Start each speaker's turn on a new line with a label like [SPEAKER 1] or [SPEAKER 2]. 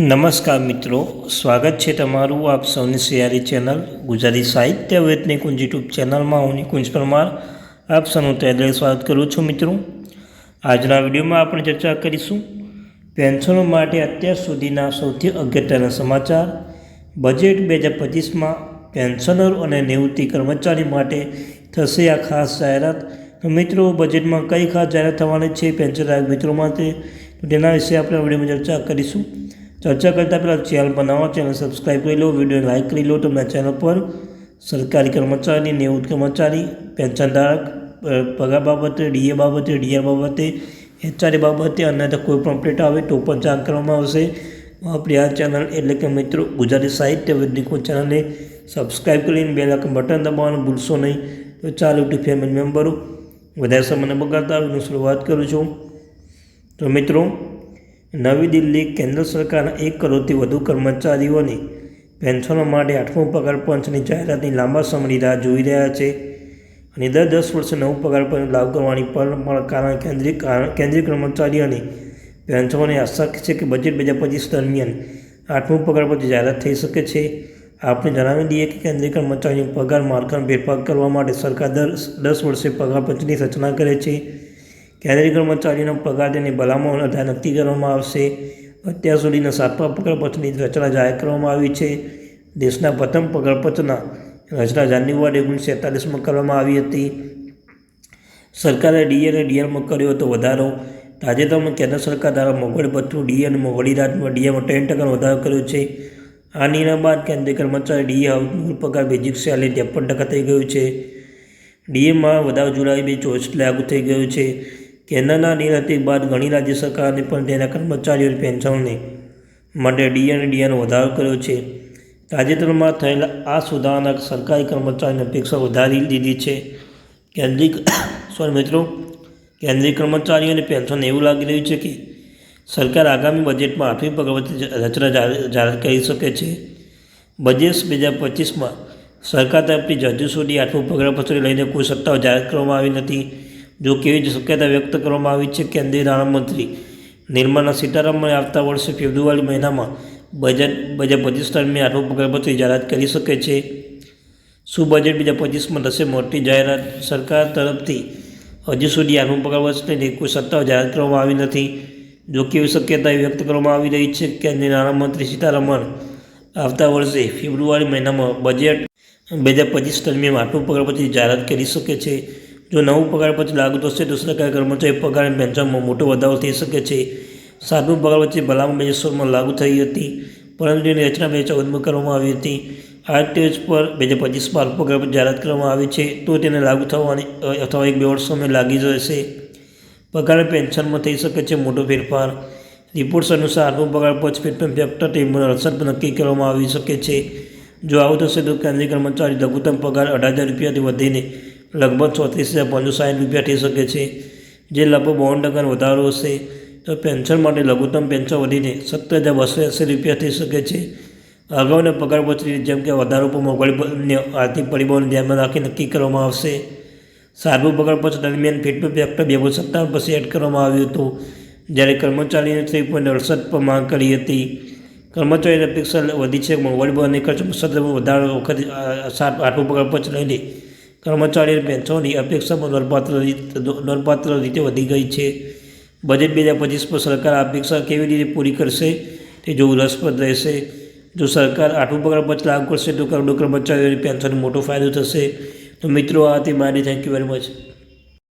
[SPEAKER 1] નમસ્કાર મિત્રો, સ્વાગત છે તમારું આપ સૌની સિયારી ચેનલ ગુજરાતી સાહિત્ય વેદની કુંજ યુટ્યુબ ચેનલમાં. હું નિકુંજ પરમાર, આપ સૌનું તહેદિલ સ્વાગત કરું છું મિત્રો. આજના વિડીયોમાં આપણે ચર્ચા કરીશું પેન્શનો માટે અત્યાર સુધીના સૌથી અગત્યના સમાચાર. બજેટ બે હજાર પચીસમાં પેન્શનર અને નિવૃત્તિ કર્મચારી માટે થશે આ ખાસ જાહેરાત. મિત્રો, બજેટમાં કઈ ખાસ જાહેરાત થવાની છે? પેન્શનધારક મિત્રો માટે. તેના વિશે આપણે વિડીયોમાં ચર્ચા કરીશું. ચર્ચા કરતાં પહેલાં ચેનલ બનાવો ચેનલ સબસ્ક્રાઈબ કરી લો વીડિયો લાઇક કરી લો તમને ચેનલ પર સરકારી કર્મચારી નિવૃત્ત કર્મચારી પેન્શનધારક ધારક પગાર બાબતે ડીએ બાબતે ડીઆર બાબતે એચઆરએ બાબતે અને કોઈ પણ અપડેટ આવે તો પણ જાણ કરવામાં આવશે આપણી આ ચેનલ એટલે કે મિત્રો, ગુજરાતી સાહિત્ય વૈજ્ઞાનિકો ચેનલને સબસ્ક્રાઈબ કરીને બે લાખ બટન દબાવવાનું ભૂલશો નહીં. તો ચાલો યુટ્યુબ ફેમિલી મેમ્બરો વધારે સમયને બગાડતા આવીને શરૂઆત કરું છું. તો મિત્રો નવી દિલ્હી કેન્દ્ર સરકારના એક કરોડથી વધુ કર્મચારીઓની પેન્શનો માટે આઠમું પગાર પંચની જાહેરાતની લાંબા સમયની રાહ જોઈ રહ્યા છે અને દર દસ વર્ષે નવું પગાર પંચ લાગુ કરવાની પણ કારણ કેન્દ્રીય કેન્દ્રીય કર્મચારીઓની પેન્શનોની આશા છે કે બજેટ બે હજાર પચીસ દરમિયાન આઠમું પગાર પંચ જાહેરાત થઈ શકે છે. આપણે જણાવી દઈએ કે કેન્દ્રીય કર્મચારીઓ પગાર માળખામાં ફેરફાર કરવા માટે સરકાર દર દસ વર્ષે પગાર પંચની રચના કરે છે. કેન્દ્રીય કર્મચારીનો પગાર તેની ભલામણ આધારે નક્કી કરવામાં આવશે. અત્યાર સુધીના સાતમા પગારપત્રની રચના જાહેર કરવામાં આવી છે. દેશના પ્રથમ પગારપત્રના રચના જાન્યુઆરી ઓગણીસો એકતાલીસમાં કરવામાં આવી હતી. સરકારે ડીએ અને ડીઆરમાં કર્યો હતો વધારો. તાજેતરમાં કેન્દ્ર સરકાર દ્વારા મોંઘવારી ભથ્થું ડીએ અને મોંઘવારી રાતમાં ડીએમાં ત્રણ ટકાનો વધારો કર્યો છે. આ નિર્ણય બાદ કેન્દ્રીય કર્મચારી ડીએ મૂળ પગાર બેઝિક સેલેરી ત્રેપન ટકા થઈ ગયું છે. ડીએમાં વધારો જુલાઈ બે ચોવીસ લાગુ થઈ ગયું છે. કેન્દ્રના નિર્ણય બાદ ઘણી રાજ્ય સરકારને પણ તેના કર્મચારીઓની પેન્શનને માટે ડીએન ડીએનો વધારો કર્યો છે. તાજેતરમાં થયેલા આ સુધારણા સરકારી કર્મચારીની અપેક્ષા વધારી દીધી છે. કેન્દ્રીય સોરી મિત્રો, કેન્દ્રીય કર્મચારીઓને પેન્શન એવું લાગી રહ્યું છે કે સરકાર આગામી બજેટમાં આઠમી પગાર રચના જાહેર કરી શકે છે. બજેટ બે હજાર પચીસમાં સરકાર તરફથી હજુ સુધી આઠમું પગારપત્ર લઈને કોઈ સત્તાઓ જાહેર કરવામાં આવી નથી. જો કેવી જ શક્યતા વ્યક્ત કરવામાં આવી છે કેન્દ્રીય નાણામંત્રી નિર્મલા સીતારામને આવતા વર્ષે ફેબ્રુઆરી મહિનામાં બજેટ બે પચીસ દરમિયાન આઠમું પગારપત્ર જાહેરાત કરી શકે છે. શું બજેટ બે હજાર પચીસમાં થશે મોટી જાહેરાત? સરકાર તરફથી હજુ સુધી આઠમું પગારપત્ર લઈને કોઈ સત્તાઓ જાહેર કરવામાં આવી નથી. જો કે એવી શક્યતા વ્યક્ત કરવામાં આવી રહી છે કે નાણામંત્રી સીતારમણ આવતા વર્ષે ફેબ્રુઆરી મહિનામાં બજેટ બે હજાર પચીસ દરમિયાન આઠમું પગારપત્ર જાહેરાત કરી શકે છે. જો નવું પગારપત્ર લાગુ થશે તો સરકારી કર્મચારી પગાર પેન્શનમાં મોટો વધારો થઈ શકે છે. સાતમું પગારપત્ર ભલામણ બે સોળમાં લાગુ થઈ હતી. પરંતુ તેની રચના બે ચૌદમાં કરવામાં આવી હતી. આ સ્ટેજ પર બે હજાર પચીસમાં પગાર પર જાહેરાત કરવામાં આવી છે, તો તેને લાગુ થવાની અથવા એક બે વર્ષ સમય લાગી જશે પગાર પેન્શનમાં થઈ શકે છે મોટો ફેરફાર. રિપોર્ટ્સ અનુસાર આઠમું પગાર પર પેન્શન ફેક્ટર ટેબલ પણ નક્કી કરવામાં આવી શકે છે. જો આવું થશે તો કેન્દ્રીય કર્મચારી લઘુત્તમ પગાર અઢાર હજાર રૂપિયાથી વધીને લગભગ ચોત્રીસ હજાર પાંચસો સાઠ રૂપિયા થઈ શકે છે. જે લગભગ બાવન ટકાનો વધારો હશે, તો પેન્શન માટે લઘુત્તમ પેન્શન વધીને સત્તર હજાર બસો એંસી રૂપિયા થઈ શકે છે. અગાઉના પગાર પછી જેમ કે વધારો પર મોંઘવારી આર્થિક પરિબળોને ધ્યાનમાં રાખી નક્કી કરવામાં આવશે. સારું પગાર પંચ દરમિયાન ફીટનું ફેક્ટર બે હજાર સત્તાવન પછી એડ કરવામાં આવ્યું હતું, જ્યારે કર્મચારીને થ્રી પોઈન્ટ અડસઠ પર માંગ કરી હતી. કર્મચારીની અપેક્ષા વધી છે, મોંઘવારી અને ખર્ચ સતત વધારો વખત સાત આઠમું પગાર પંચ લઈને કર્મચારીની પેન્શનની અપેક્ષામાં નોંધપાત્ર રીતે નોંધપાત્ર રીતે વધી ગઈ છે. બજેટ બે હજાર પચીસ પર સરકાર આ અપેક્ષા કેવી રીતે પૂરી કરશે તે જોવું રસપ્રદ રહેશે. જો સરકાર આઠમું પગાર પંચ લાગુ કરશે તો કરોડો કર્મચારીઓની પેન્શનને મોટો ફાયદો થશે. તો મિત્રો, આ હતી મારી થેન્ક યુ વેરી મચ